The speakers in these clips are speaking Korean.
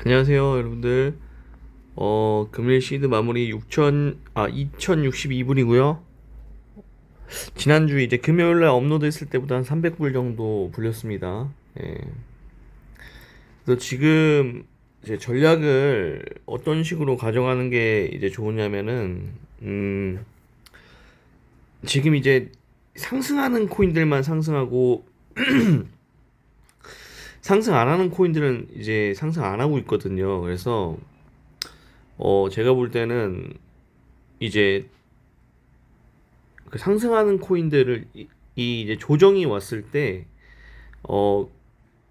안녕하세요, 여러분들. 어, 금일 시드 마무리 6천, 아, 2062분이고요. 지난주 이제 금요일 날 업로드 했을 때보다 한 300불 정도 불렸습니다. 예. 그래서 지금 이제 전략을 어떤 식으로 가져가는 게 이제 좋으냐면은, 음, 지금 이제 상승하는 코인들만 상승하고, 상승 안 하는 코인들은 이제 상승 안 하고 있거든요. 그래서 어 제가 볼 때는 이제 그 상승하는 코인들을 이, 이 이제 조정이 왔을 때 어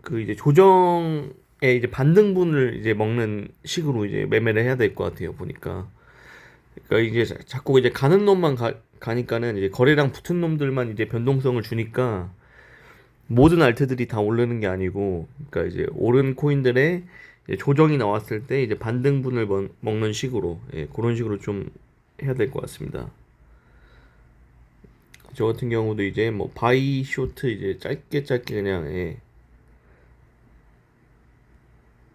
그 이제 조정에 이제 반등분을 이제 먹는 식으로 이제 매매를 해야 될 것 같아요. 보니까 그러니까 자- 자꾸 이제 가는 놈만 가, 가니까는 이제 거래량 붙은 놈들만 이제 변동성을 주니까 모든 알트들이 다 오르는 게 아니고, 그러니까 이제 오른 코인들의 조정이 나왔을 때 이제 반등분을 먹, 먹는 식으로, 예, 그런 식으로 좀 해야 될 것 같습니다. 저 같은 경우도 이제 뭐 바이 쇼트 이제 짧게 짧게 그냥 예,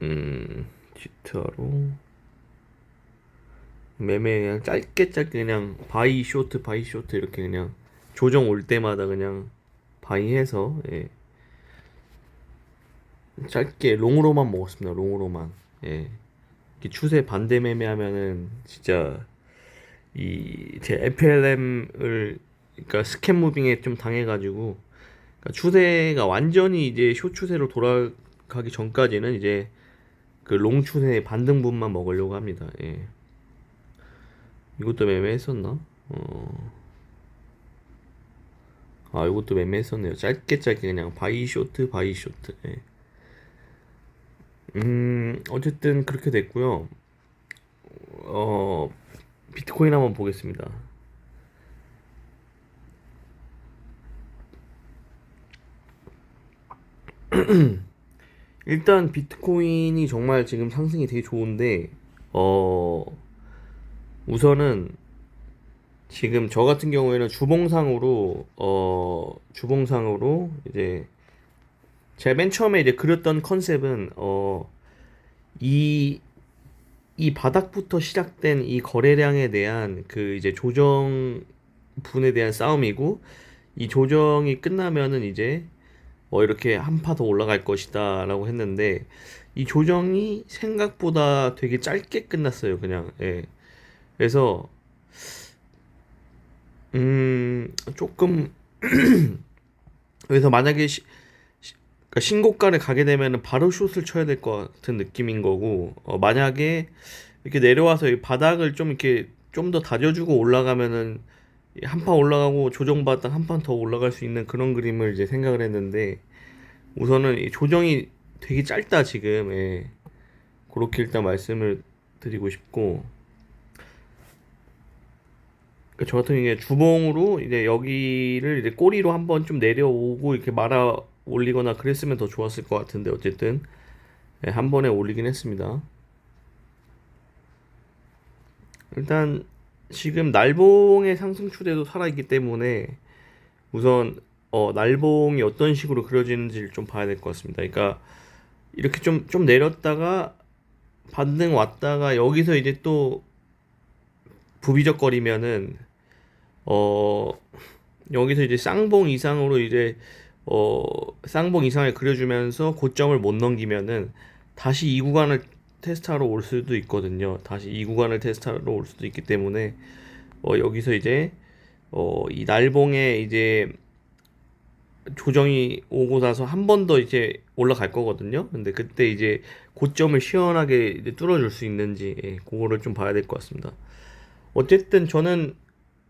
음, 쥐터로 매매 그냥 짧게 짧게 그냥 바이 쇼트 바이 쇼트 이렇게 그냥 조정 올 때마다 그냥 바이해서 예. 짧게 롱으로만 먹었습니다. 롱으로만. 예. 추세 반대 매매하면은 진짜 이 제 FLM을 그러니까 스캔 무빙에 좀 당해가지고 그러니까 추세가 완전히 이제 쇼 추세로 돌아가기 전까지는 이제 그 롱 추세의 반등분만 먹으려고 합니다. 예. 이것도 매매했었나? 어. 아, 이것도 매매했었네요. 짧게 짧게 그냥 바이 쇼트, 바이 쇼트. 예. 음, 어쨌든 그렇게 됐고요. 어, 비트코인 한번 보겠습니다. 일단 비트코인이 정말 지금 상승이 되게 좋은데, 어, 우선은 지금 저 같은 경우에는 주봉상으로, 어, 주봉상으로 이제 제가 맨 처음에 이제 그렸던 컨셉은 어, 이, 이 바닥부터 시작된 이 거래량에 대한 그 이제 조정 분에 대한 싸움이고 이 조정이 끝나면은 이제 어, 이렇게 한 파 더 올라갈 것이다라고 했는데 이 조정이 생각보다 되게 짧게 끝났어요, 그냥. 예. 그래서 음, 조금 그래서 만약에 시, 그러니까 신고가를 가게 되면은 바로 숏을 쳐야 될 것 같은 느낌인 거고 어, 만약에 이렇게 내려와서 이 바닥을 좀 이렇게 좀 더 다져주고 올라가면은 한 판 올라가고 조정받다 한 판 더 올라갈 수 있는 그런 그림을 이제 생각을 했는데 우선은 이 조정이 되게 짧다 지금 예. 그렇게 일단 말씀을 드리고 싶고 그러니까 저 같은 경우에 주봉으로 이제 여기를 이제 꼬리로 한번 좀 내려오고 이렇게 말아 올리거나 그랬으면 더 좋았을 것 같은데 어쨌든 예, 한 번에 올리긴 했습니다. 일단 지금 날봉의 상승 추세도 살아있기 때문에 우선 어, 날봉이 어떤 식으로 그려지는지를 좀 봐야 될 것 같습니다. 그러니까 이렇게 좀 좀 내렸다가 반등 왔다가 여기서 이제 또 부비적거리면은 어 여기서 이제 쌍봉 이상으로 이제 어 쌍봉 이상을 그려주면서 고점을 못 넘기면은 다시 이 구간을 테스트하러 올 수도 있거든요. 다시 이 구간을 테스트하러 올 수도 있기 때문에 어 여기서 이제 어 이 날봉에 이제 조정이 오고 나서 한 번 더 이제 올라갈 거거든요. 근데 그때 이제 고점을 시원하게 이제 뚫어줄 수 있는지 예, 그거를 좀 봐야 될 것 같습니다. 어쨌든 저는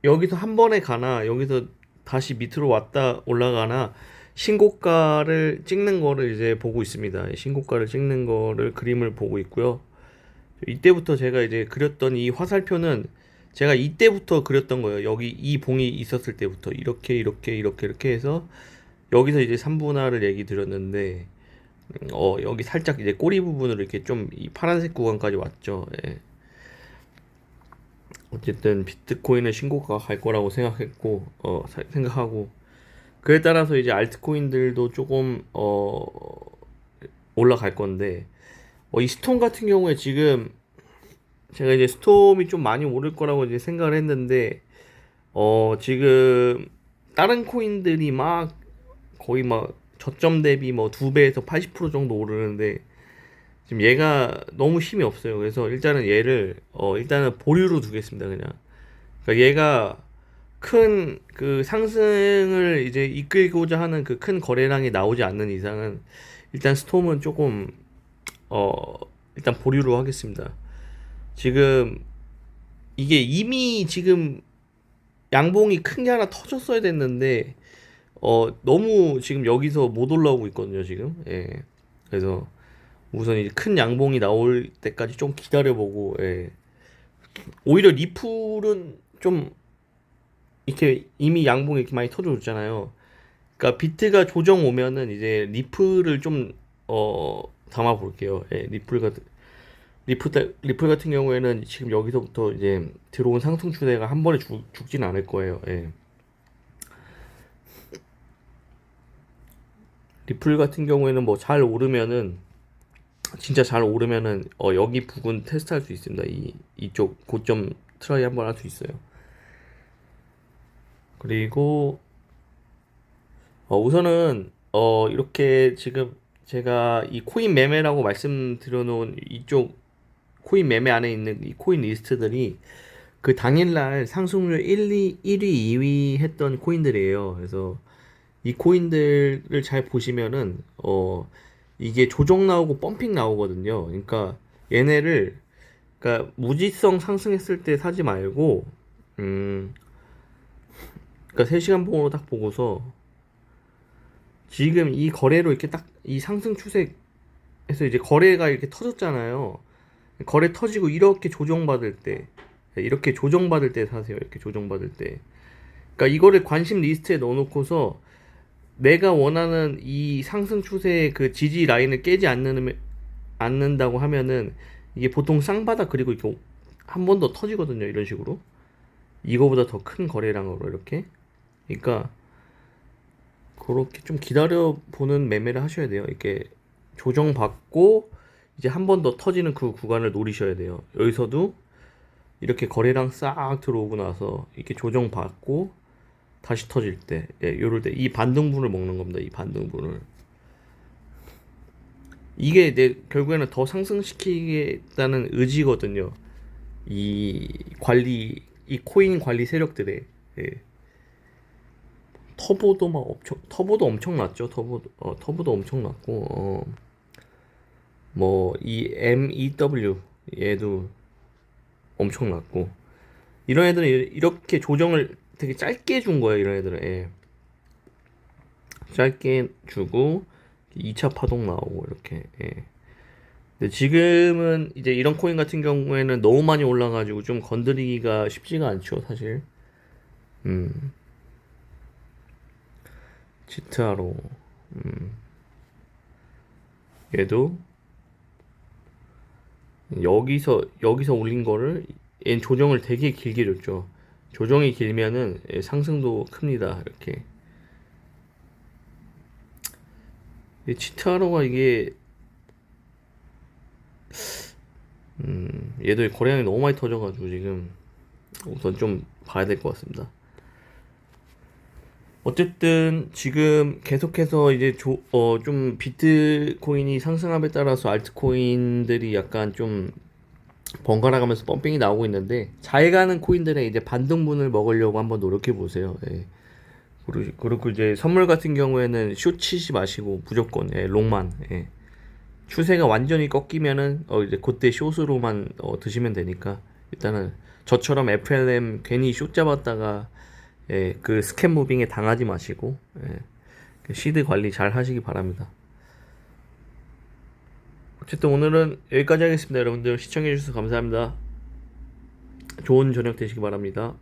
여기서 한 번에 가나 여기서 다시 밑으로 왔다 올라가나 신고가를 찍는 거를 이제 보고 있습니다. 신고가를 찍는 거를 그림을 보고 있고요. 이때부터 제가 이제 그렸던 이 화살표는 제가 이때부터 그렸던 거예요. 여기 이 봉이 있었을 때부터 이렇게 이렇게 이렇게 이렇게 해서 여기서 이제 3분할을 얘기 드렸는데 음, 어 여기 살짝 이제 꼬리 부분으로 이렇게 좀 이 파란색 구간까지 왔죠. 예. 어쨌든 비트코인은 신고가가 갈 거라고 생각했고 어 사- 생각하고. 그에 따라서 이제 알트코인들도 조금 어 올라갈 건데 어, 이 스톰 같은 경우에 지금 제가 이제 스톰이 좀 많이 오를 거라고 이제 생각을 했는데 어 지금 다른 코인들이 막 거의 막 저점 대비 뭐 두 배에서 80% 정도 오르는데 지금 얘가 너무 힘이 없어요. 그래서 일단은 얘를 어 일단은 보류로 두겠습니다. 그냥. 그러니까 얘가 큰 그 상승을 이제 이끌고자 하는 그 큰 거래량이 나오지 않는 이상은 일단 스톰은 조금 어 일단 보류로 하겠습니다. 지금 이게 이미 지금 양봉이 큰 게 하나 터졌어야 됐는데 어 너무 지금 여기서 못 올라오고 있거든요 지금 예 그래서 우선 이제 큰 양봉이 나올 때까지 좀 기다려보고 예 오히려 리플은 좀 이렇게 이미 양봉이 이렇게 많이 터져줬잖아요 그러니까 비트가 조정 오면은 이제 리플을 좀 어 담아 볼게요 예 리플 같은 리플, 다- 리플 같은 경우에는 지금 여기서부터 이제 들어온 상승 추세가 한 번에 죽, 죽진 않을 거예요. 예. 리플 같은 경우에는 뭐 잘 오르면은 진짜 잘 오르면은 어 여기 부근 테스트할 수 있습니다. 이 이쪽 고점 트라이 한번 할 수 있어요. 그리고 어 우선은 어 이렇게 지금 제가 이 코인 매매라고 말씀드려 놓은 이쪽 코인 매매 안에 있는 이 코인 리스트들이 그 당일날 상승률 1, 2, 1위, 2위 했던 코인들이에요. 그래서 이 코인들을 잘 보시면은 어 이게 조정 나오고 펌핑 나오거든요. 그러니까 얘네를 그러니까 무지성 상승했을 때 사지 말고 음 그러니까 3시간 봉으로 딱 보고서 지금 이 거래로 이렇게 딱 이 상승 추세에서 이제 거래가 이렇게 터졌잖아요. 거래 터지고 이렇게 조정받을 때 이렇게 조정받을 때 사세요. 이렇게 조정받을 때. 그러니까 이거를 관심 리스트에 넣어 놓고서 내가 원하는 이 상승 추세의 그 지지 라인을 깨지 않는 않는다고 하면은 이게 보통 쌍바닥 그리고 이렇게 한 번 더 터지거든요. 이런 식으로. 이거보다 더 큰 거래량으로 이렇게. 그러니까 그렇게 좀 기다려 보는 매매를 하셔야 돼요. 이렇게 조정받고 이제 한 번 더 터지는 그 구간을 노리셔야 돼요. 여기서도 이렇게 거래량 싹 들어오고 나서 이렇게 조정받고 다시 터질 때, 예, 요럴 때 이 반등분을 먹는 겁니다. 이 반등분을. 이게 이제 결국에는 더 상승시키겠다는 의지거든요. 이 관리, 이 코인 관리 세력들의, 예. 터보도 막 엄청, 터보도 엄청 났죠. 터보, 어, 터보도 엄청 났고, 어. 뭐이 MEW 얘도 엄청 났고 이런 애들은 이- 이렇게 조정을 되게 짧게 준 거예요 이런 애들은 예. 짧게 주고 2차 파동 나오고 이렇게 예. 근데 지금은 이제 이런 코인 같은 경우에는 너무 많이 올라가지고 좀 건드리기가 쉽지가 않죠 사실 음 지트하로 음 얘도 여기서 여기서 올린 거를 얘 조정을 되게 길게 줬죠. 조정이 길면은 예, 상승도 큽니다. 이렇게. 이 치트하로가 이게 음 얘도 거래량이 너무 많이 터져가지고 지금 우선 좀 봐야 될 것 같습니다. 어쨌든 지금 계속해서 이제 조, 어, 좀 비트코인이 상승함에 따라서 알트코인들이 약간 좀 번갈아 가면서 펌핑이 나오고 있는데 잘 가는 코인들의 이제 반등분을 먹으려고 한번 노력해 보세요. 예. 그리고, 이제 선물 같은 경우에는 숏 치지 마시고 무조건 예, 롱만 예. 추세가 완전히 꺾이면은 어 이제 그때 숏으로만 어, 드시면 되니까 일단은 저처럼 FLM 괜히 숏 잡았다가 예, 그 스캔 무빙에 당하지 마시고 예, 그 시드 관리 잘 하시기 바랍니다. 어쨌든 오늘은 여기까지 하겠습니다. 여러분들 시청해 주셔서 감사합니다. 좋은 저녁 되시기 바랍니다.